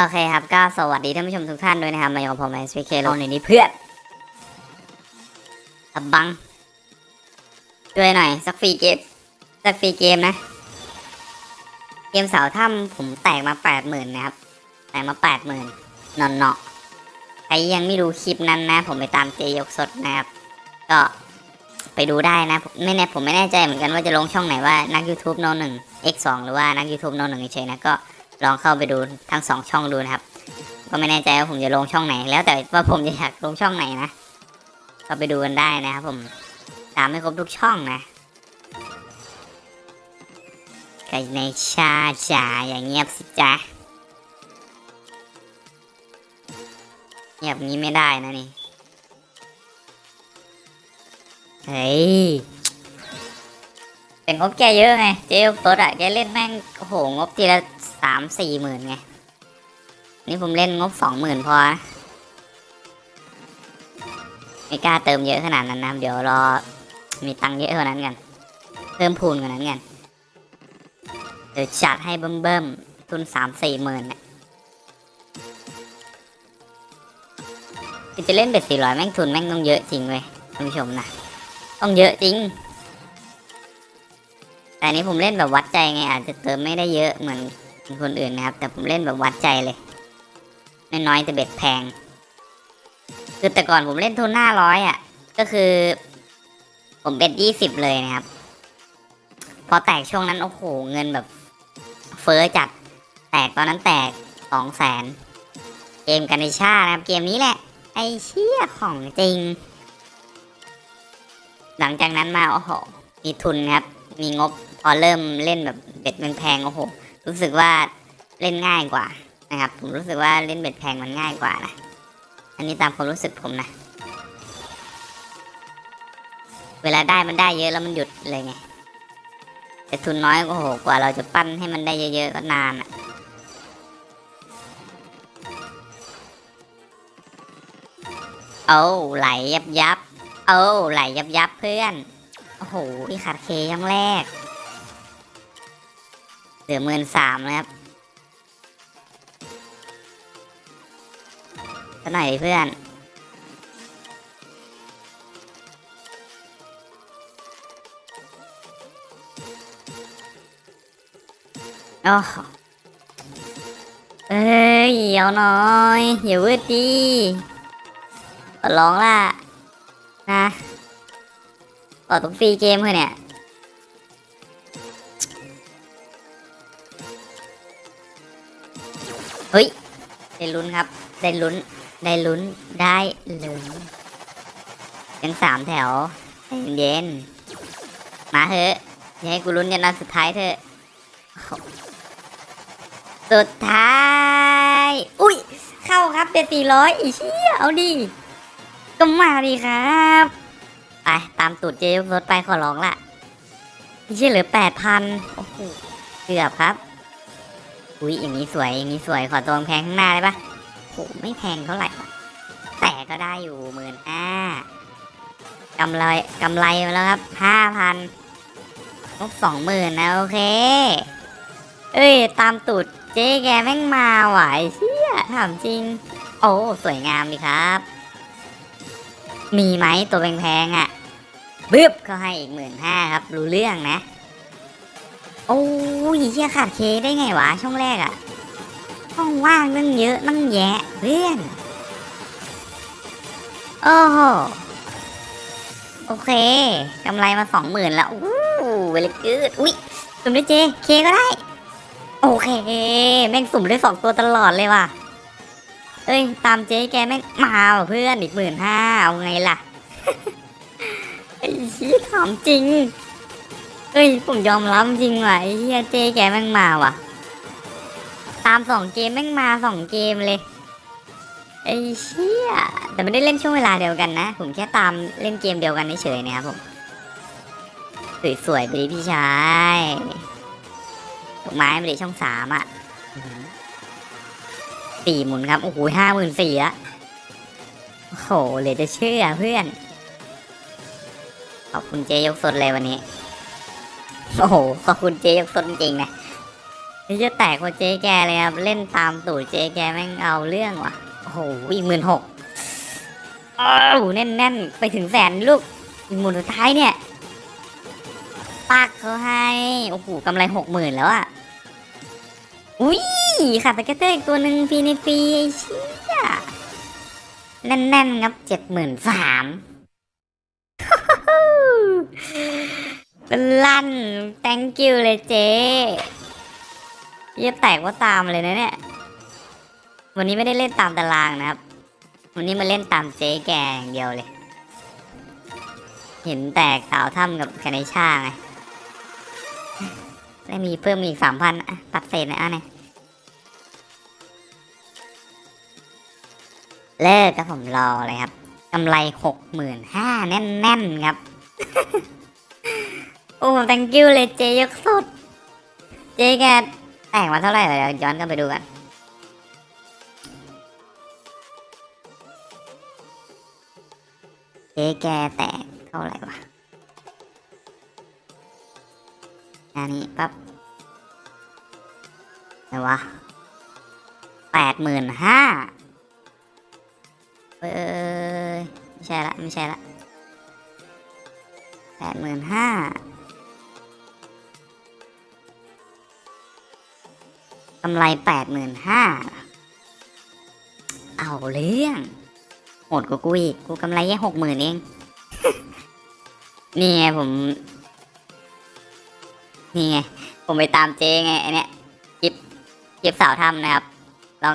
โอเคครับก็สวัสดีท่านผู้ชมทุกท่านด้วยนะครับมาอยู่กับผมในสวีเคโลในนี้เพื่อนอับบังช่วยหน่อยสักฟรีเกมสักฟรีเกมนะ เกมเสาถ้ำผมแตกมาแปดหมื่นนะครับ แตกมาแปดหมื่นนอนเนาะใครยังไม่ดูคลิปนั้นนะ ผมไปตามเจยกสดนะครับ ก็ไปดูได้นะผมไม่แน่ผมไม่แน่ใจเหมือนกันว่าจะลงช่องไหนว่านัก YouTube โนหนึ่ง X2 หรือว่านัก YouTube โนหนึ่งเฉยนะก็ ลองเข้าไปดูทั้งสองช่องดูนะครับ ก็ไม่แน่ใจว่าผมจะลงช่องไหน แล้วแต่ว่าผมจะอยากลงช่องไหนนะก็ไปดูกันได้นะครับผมตามให้ครบทุกช่องนะไก่ในชาจ๋าอย่างเงียบสิจ๊ะเงียบงี้ไม่ได้นะนี่เฮ้ยเป็นงบแกเยอะไงเจ๊ตัวอะแกเล่นแม่งโอ้โหงบทีละามสี่หมื่นไง นี่ผมเล่นงบสองหมื่นพอ ไม่กล้าเติมเยอะขนาดนั้นนะเดี๋ยวรอมีตังค์เยอะกว่านั้นกัน เพิ่มพูนกว่านั้นกัน เดี๋ยวจัดให้เบิ่มๆทุนสามสี่หมื่นเนี่ยจะเล่นเบ็ดสี่ร้อยแม่งทุนแม่งต้องเยอะจริงเว้ยท่านผู้ชมนะ ต้องเยอะจริง แต่นนี้ผมเล่นแบบวัดใจไงอาจจะเติมไม่ได้เยอะเหมือน คนอื่นนะครับ แต่ผมเล่นแบบวัดใจเลยน้อยแต่เบ็ดแพง คือแต่ก่อนผมเล่นทุนหน้าร้อยอะ ก็คือ ผมเบ็ดยี่สิบเลยนะครับ พอแตกช่วงนั้นโอ้โหเงินแบบ เฟ้อจัด แตกตอนนั้นแตกสองแสนเกมกันในชานะครับ เกมนี้แหละ ไอเชี่ยของจริง หลังจากนั้นมาโอ้โหมีทุนครับ มีงบพอเริ่มเล่นแบบเบ็ดแพงๆโอ้โห รู้สึกว่าเล่นง่ายกว่านะครับ ผมรู้สึกว่าเล่นเบ็ดแพงมันง่ายกว่านะ อันนี้ตามความรู้สึกผมนะ เวลาได้มันได้เยอะแล้วมันหยุดเลยไง แต่ทุนน้อยก็โหกว่าเราจะปั้นให้มันได้เยอะๆก็นานอะเอาไหลยับยับเอาไหลยับยับเพื่อน โอ้โหนี่ขาดเคยังแรก เหลือหมื่นสามนะครับสักหน่อยเพื่อนโอ้โหเอ้ยเอาหน่อยอย่าเวืดดีร้องล่ะนะต่อต้องฟรีเกมเลยเนี่ย เฮ้ย ได้ลุ้นครับ ได้ลุ้น ได้ลุ้น ได้ลุ้นยังสามแถวเย็นๆมาเถอะอย่าให้กูลุ้นยันนัดสุดท้ายเถอะ สุดท้าย อุ้ย เข้าครับเป็นสี่ร้อยอีเชี่ยเอาดิ ก็มาดีครับ ไปตามตูดเจยกรถไปขอร้องละเชี่ยเหลือแปดพันโอ้โห เกือบครับ อุ้ยอย่างนี้สวยอย่างนี้สวยขอตัวแพงข้างหน้าได้ปะโหไม่แพงเท่าไหร่แต่ก็ได้อยู่หมื่นห้ากำไรกำไรมาแล้วครับห้าพันงบสองหมื่นนะโอเค เอ้ย ตามตูดเจ๊แกแม่งมาไหวเชี่ยถามจริง โอ้สวยงามดีครับ มีไหมตัวแพงๆอะบึ๊บก็ให้อีกหมื่นห้าครับ รู้เรื่องนะ โอ้ยเชี่ยขาดเคได้ไงวะช่องแรกอะช่องว่างนั่งเยอะนั่งแยะเพื่อนโอ้โหโอเคกำไรมาสองหมื่นแล้วอู้เวลกืดอุ้ยสุ่มด้วยเจเคก็ได้ โอเคแม่งสุ่มได้สองตัวตลอดเลยว่ะเอ้ยตามเจ๊แกแม่งมาเพื่อนอีกหมื่นห้าเอาไงล่ะไอ้ชี้ถามจริง เอ้ยผมยอมรับจริงว่ะไอ้เฮียเจ๊แกแม่งมาว่ะ ตามสองเกมแม่งมาสองเกมเลยไอ้เชี่ยแต่ไม่ได้เล่นช่วงเวลาเดียวกันนะ ผมแค่ตามเล่นเกมเดียวกันเฉยๆนะครับผมสวยๆไปดิพี่ชายดอกไม้ไปดิช่องสามอะสี่หมุนครับ โอ้โหห้าหมื่นสี่อะโอ้โหเหลยจะเชื่อเพื่อน ขอบคุณเจยกสดเลยวันนี้ โอ้โหขอบคุณเจยกสดจริงนะนี่จะแตกกว่าเจ๊แกเลยครับ เล่นตามตูดเจ๊แกแม่งเอาเรื่องว่ะ โอ้โหอีกหมื่นหกอ้าวแน่นๆ ไปถึงแสนลูก อีกหมุนสุดท้ายเนี่ยปักเขาให้ โอ้โหกำไรหกหมื่นแล้วอะอุ้ยขาดสเก็ตเตอร์อีกตัวหนึ่งฟรีในฟรีไอ้เชี่ยแน่นๆครับเจ็ดหมื่นสาม ลั่น thank you เลยเจ๊เยี่ยแตกว่าตามเลยนะเนี่ย วันนี้ไม่ได้เล่นตามตารางนะครับ วันนี้มาเล่นตามเจ๊แกอย่างเดียวเลย เห็นแตกสาวถ้ำกับคาเนช่าไงได้มีเพิ่มอีกสามพันตัดเศษนะอะเนี่ยเลิกครับผมรอเลยครับกำไรหกหมื่นห้าแน่นๆครับ โอ้ thank you เลยเจยกสุดเจแกแต่งมาเท่าไหร่เดี๋ยวย้อนกลันไปดูกันเจแกแตกเท่าไหร่วะอันนี้ปั๊บไหนวะแปดหมื่นห้าเอ้ยไม่ใช่ละ ไม่ใช่ละแปดหมื่นห้า กำไรแปดหมื่นห้าเอาเรื่องโหดกว่ากูอีกกูกำไรแค่หกหมื่นเอง นี่ไงผม นี่ไง ผมไปตามเจไงไอเนี้ยคลิปคลิปสาวทำนะครับ